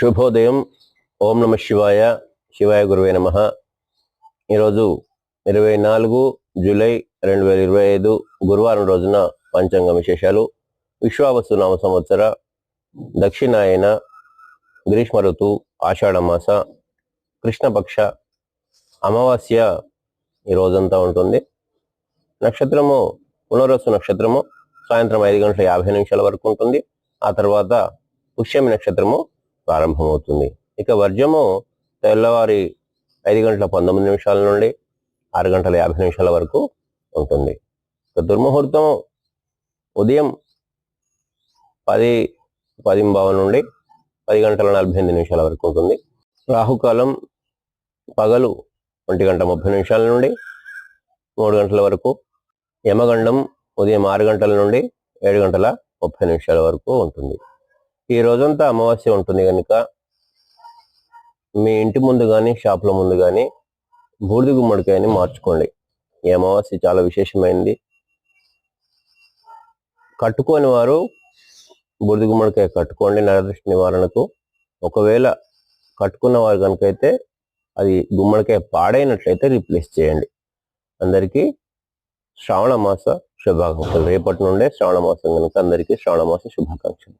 శుభోదయం. ఓం నమ శివాయ. శివాయ గురువే నమ. ఈరోజు ఇరవై నాలుగు జూలై రెండు వేల ఇరవై ఐదు గురువారం రోజున పంచాంగ విశేషాలు. విశ్వావసు నామ సంవత్సర దక్షిణాయన గ్రీష్మ ఋతు ఆషాఢమాస కృష్ణపక్ష అమావాస్య ఈ రోజంతా ఉంటుంది. నక్షత్రము పునరస్సు నక్షత్రము సాయంత్రం ఐదు గంటల యాభై నిమిషాల వరకు ఉంటుంది. ఆ తర్వాత పుష్యమి నక్షత్రము ప్రారంభమవుతుంది. ఇక వర్జము తెల్లవారి ఐదు గంటల పంతొమ్మిది నిమిషాల నుండి ఆరు గంటల యాభై నిమిషాల వరకు ఉంటుంది. ఇక దుర్ముహూర్తం ఉదయం పది పది భావం నుండి పది గంటల నలభై ఎనిమిది నిమిషాల వరకు ఉంటుంది. రాహుకాలం పగలు ఒంటి గంట ముప్పై నిమిషాల నుండి మూడు గంటల వరకు యమగండం ఉదయం ఆరు గంటల నుండి ఏడు గంటల ముప్పై నిమిషాల వరకు ఉంటుంది. ఈ రోజంతా అమావాస్య ఉంటుంది కనుక మీ ఇంటి ముందు కానీ షాపుల ముందు కానీ బూడిద గుమ్మడికాయని మార్చుకోండి. ఈ అమావాస్య చాలా విశేషమైంది. కట్టుకోని వారు బూడిద గుమ్మడికాయ కట్టుకోండి నరదృష్టి నివారణకు. ఒకవేళ కట్టుకున్న వారు కనుకైతే అది గుమ్మడికాయ పాడైనట్లయితే రీప్లేస్ చేయండి. అందరికీ శ్రావణ మాస శుభాకాంక్షలు. రేపటి నుండే శ్రావణ మాసం కనుక అందరికీ శ్రావణ మాస శుభాకాంక్షలు.